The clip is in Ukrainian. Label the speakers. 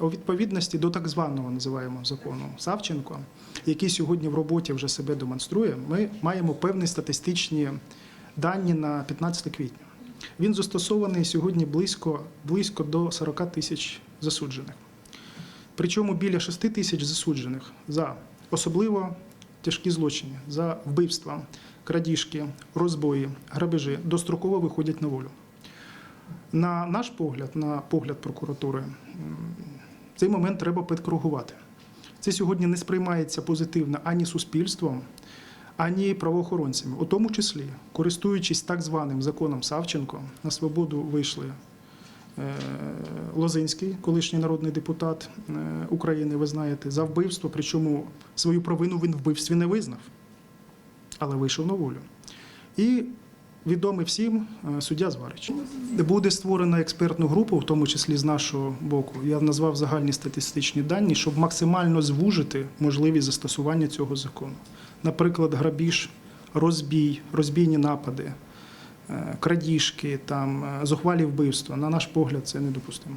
Speaker 1: у відповідності до так званого називаємо закону Савченко, який сьогодні в роботі вже себе демонструє, ми маємо певні статистичні дані на 15 квітня. Він застосований сьогодні близько, близько до 40 тисяч засуджених. Причому біля 6 тисяч засуджених за особливо тяжкі злочини, за вбивства, крадіжки, розбої, грабежі достроково виходять на волю. На наш погляд, на погляд прокуратури, цей момент треба підкоригувати. Це сьогодні не сприймається позитивно ані суспільством, ані правоохоронцями. У тому числі, користуючись так званим законом Савченко, на свободу вийшли е, Лозинський, колишній народний депутат е, України, ви знаєте, за вбивство, причому свою провину він в вбивстві не визнав, але вийшов на волю. І відомий всім е, суддя Зварич. Буде створена експертну групу, в тому числі з нашого боку. Я назвав загальні статистичні дані, щоб максимально звужити можливість застосування цього закону. Наприклад, грабіж, розбій, розбійні напади, е, крадіжки, там, е, зухвалі вбивства. На наш погляд, це недопустимо.